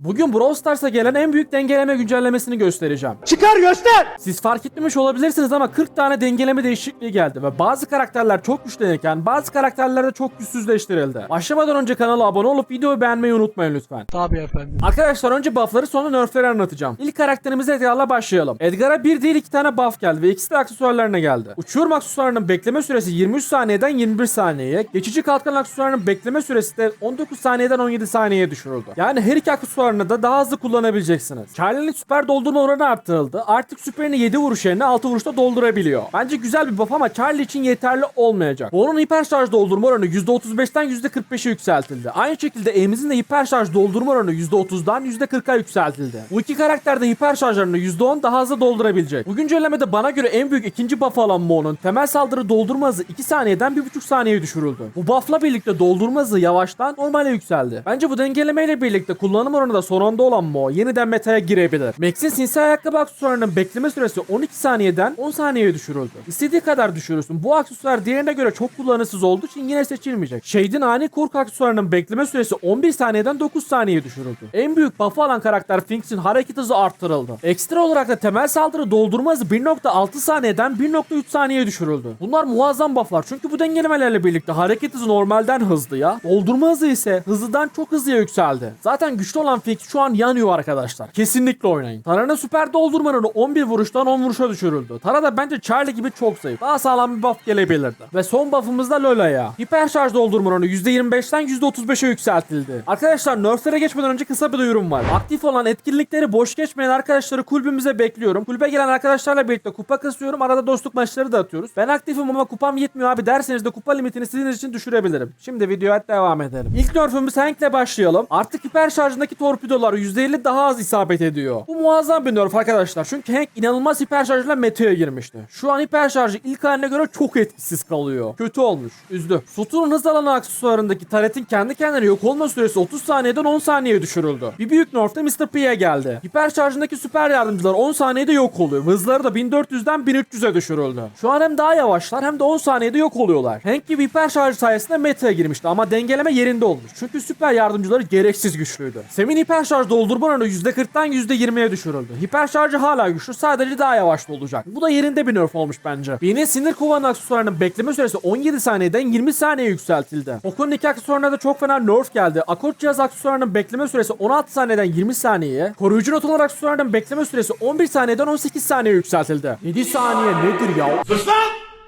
Bugün Brawl Stars'a gelen en büyük dengeleme güncellemesini göstereceğim. Çıkar göster. Siz fark etmemiş olabilirsiniz ama 40 tane dengeleme değişikliği geldi ve bazı karakterler çok güçlenirken bazı karakterler de çok güçsüzleştirildi. Başlamadan önce kanala abone olup videoyu beğenmeyi unutmayın lütfen. Tabii efendim. Arkadaşlar önce buffları sonra nerfleri anlatacağım. İlk karakterimize Edgar'la başlayalım. Edgar'a bir değil iki tane buff geldi ve ikisi de aksesuarlarına geldi. Uçurum aksesuarının bekleme süresi 23 saniyeden 21 saniyeye, geçici kalkan aksesuarının bekleme süresi de 19 saniyeden 17 saniyeye düşürüldü. Yani her iki aksesuarını da daha hızlı kullanabileceksiniz. Charlie'nin süper doldurma oranı arttırıldı. Artık süperini 7 vuruş yerine 6 vuruşta doldurabiliyor. Bence güzel bir buff ama Charlie için yeterli olmayacak. Bo'nun hiper şarj doldurma oranı %35'ten %45'e yükseltildi. Aynı şekilde Amaz'in de hiper şarj doldurma oranı %30'dan %40'a yükseltildi. Bu iki karakter de hiper şarjlarını %10 daha hızlı doldurabilecek. Bu güncellemede bana göre en büyük ikinci buff alan Bo'nun temel saldırı doldurma hızı 2 saniyeden 1,5 saniyeye düşürüldü. Bu buffla birlikte doldurma hızı yavaştan normale yükseldi. Bence bu dengelemeyle birlikte kullanım oranı da son anda olan Mo yeniden metaya girebilir. Max'in sinsi ayakkabı aksesuarının bekleme süresi 12 saniyeden 10 saniyeye düşürüldü. İstediği kadar düşürürsün. Bu aksesuar diğerine göre çok kullanışsız olduğu için yine seçilmeyecek. Shade'in ani korku aksesuarının bekleme süresi 11 saniyeden 9 saniyeye düşürüldü. En büyük buff'ı alan karakter Finks'in hareket hızı arttırıldı. Ekstra olarak da temel saldırı doldurma hızı 1.6 saniyeden 1.3 saniyeye düşürüldü. Bunlar muazzam buff'lar çünkü bu dengelemelerle birlikte hareket hızı normalden hızlı ya. Doldurma hızı ise hızlıdan çok hızlıya yükseldi. Zaten güçlü olan Finks şu an yanıyor arkadaşlar. Kesinlikle oynayın. Tara'nın süper doldurmanın 11 vuruştan 10 vuruşa düşürüldü. Tara da bence Charlie gibi çok zayıf. Daha sağlam bir buff gelebilirdi. Ve son buff'ımız da Lola'ya. Hiper şarj doldurmanın %25'ten %35'e yükseltildi. Arkadaşlar nerflere geçmeden önce kısa bir duyurum var. Aktif olan etkinlikleri boş geçmeyen arkadaşları kulübümüze bekliyorum. Kulübe gelen arkadaşlarla birlikte kupa kasıyorum. Arada dostluk maçları da atıyoruz. Ben aktifim ama kupam yetmiyor abi derseniz de kupa limitini sizin için düşürebilirim. Şimdi videoya devam edelim. İlk nerfümüz Hank'le başlayalım. Artık hiper şarjındaki torpidolar %50 daha az isabet ediyor. Bu muazzam bir nerf arkadaşlar. Çünkü Hank inanılmaz hiper şarjla meta'ya girmişti. Şu an hiper şarjı ilk haline göre çok etkisiz kalıyor. Kötü olmuş. Üzdü. Sutunun hız alanı aksesuarındaki taretin kendi kendine yok olma süresi 30 saniyeden 10 saniyeye düşürüldü. Bir büyük nerf de Mr. P'ye geldi. Hiper şarjındaki süper yardımcılar 10 saniyede yok oluyor. Hızları da 1400'den 1300'e düşürüldü. Şu an hem daha yavaşlar hem de 10 saniyede yok oluyorlar. Hank gibi hiper şarj sayesinde meta'ya girmişti ama dengeleme yerinde olmuş. Çünkü süper yardımcıları gereksiz güçlüydü. Sem'in hiper şarj doldurma oranı %40'tan %20'ye düşürüldü. Hiper şarjı hala güçlü sadece daha yavaş olacak. Bu da yerinde bir nerf olmuş bence. Yine sinir kovan aksesuarının bekleme süresi 17 saniyeden 20 saniye yükseltildi. Okun'un iki aksesuarına da çok fena nerf geldi. Akort cihaz aksesuarının bekleme süresi 16 saniyeden 20 saniyeye, koruyucu notalar aksesuarının bekleme süresi 11 saniyeden 18 saniye yükseltildi. 7 saniye nedir ya?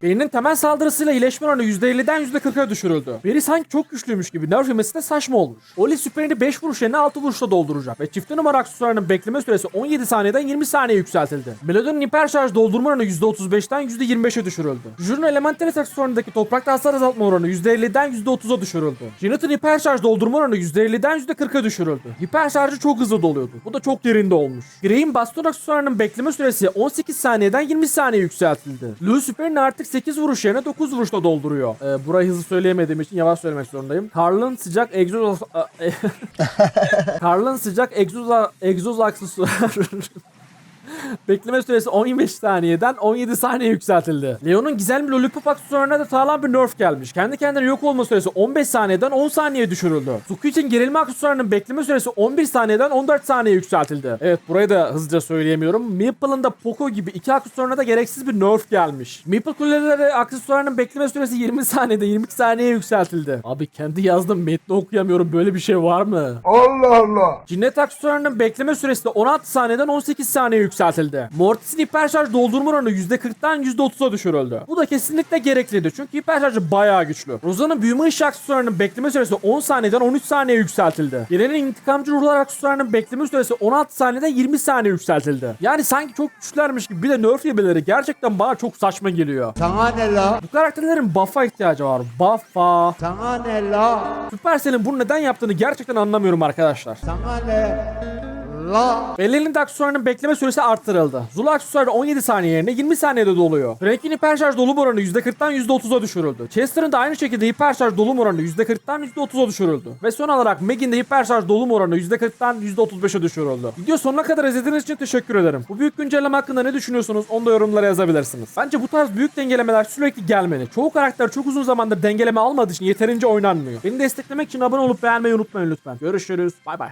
Birinin temel saldırısıyla iyileşme oranı %50'den %40'a düşürüldü. Biri sanki çok güçlüymüş gibi nerf yemesi de saçma olmuş. Oli süperini 5 vuruş yerine 6 vuruşla dolduracak ve çifte numara aksesuarının bekleme süresi 17 saniyeden 20 saniye yükseltildi. Melody'nin hiper şarj doldurma oranı %35'ten %25'e düşürüldü. Juju'nun elementalis aksesuarındaki toprakta hasar azaltma oranı %50'den %30'a düşürüldü. Janet'ın hiper şarj doldurma oranı %50'den %40'a düşürüldü. Hiper şarjı çok hızlı doluyordu. Bu da çok yerinde olmuş. Grey'in baston aksesuarının bekleme süresi 18 saniyeden 20 saniye yükseltildi. Lou süperini artık 8 vuruş yerine 9 vuruşla dolduruyor. Ee, burayı hızlı söyleyemediğim için yavaş söylemek zorundayım. Karl'ın sıcak egzoz... Karl'ın sıcak egzoz, egzoz aksesuarı... Bekleme süresi 15 saniyeden 17 saniye yükseltildi. Leon'un gizemli Lollipop aksesuarına da sağlam bir nerf gelmiş. Kendi kendine yok olma süresi 15 saniyeden 10 saniye düşürüldü. Suku için gerilme aksesuarının bekleme süresi 11 saniyeden 14 saniye yükseltildi. Evet burayı da hızlıca söyleyemiyorum. Maple'ın da Poco gibi iki aksesuarına da gereksiz bir nerf gelmiş. Maple kuleleri aksesuarının bekleme süresi 20 saniyede 22 saniye yükseltildi. Abi kendi yazdım metni okuyamıyorum böyle bir şey var mı? Allah Allah. Cinnet aksesuarının bekleme süresi de 16 saniyeden 18 saniye yükseltildi. Mortis'in hiper şarj doldurma oranı %40'tan %30'a düşürüldü. Bu da kesinlikle gerekliydi çünkü hiper şarjı bayağı güçlü. Roza'nın büyüme ışığı aksesuarının bekleme süresi 10 saniyeden 13 saniye yükseltildi. Gelenin intikamcı ruhlar aksesuarının bekleme süresi 16 saniyeden 20 saniye yükseltildi. Yani sanki çok güçlermiş gibi bir de nerf yemeleri gerçekten bana çok saçma geliyor. Sana ne la? Bu karakterlerin buff'a ihtiyacı var. Buff'a. Sana ne la? Supercell'in bunu neden yaptığını gerçekten anlamıyorum arkadaşlar. Sana ne la? Belle'nin de aksesuarının bekleme süresi arttırıldı. Zula aksesuarı 17 saniye yerine 20 saniyede doluyor. Frank'in hiper şarj dolum oranı %40'tan %30'a düşürüldü. Chester'ın da aynı şekilde hiper şarj dolum oranı %40'tan %30'a düşürüldü. Ve son olarak Meg'in de hiper şarj dolum oranı %40'tan %35'e düşürüldü. Video sonuna kadar izlediğiniz için teşekkür ederim. Bu büyük güncelleme hakkında ne düşünüyorsunuz onu da yorumlara yazabilirsiniz. Bence bu tarz büyük dengelemeler sürekli gelmeli. Çoğu karakter çok uzun zamandır dengeleme almadığı için yeterince oynanmıyor. Beni desteklemek için abone olup beğenmeyi unutmayın lütfen. Görüşürüz. Bay bay.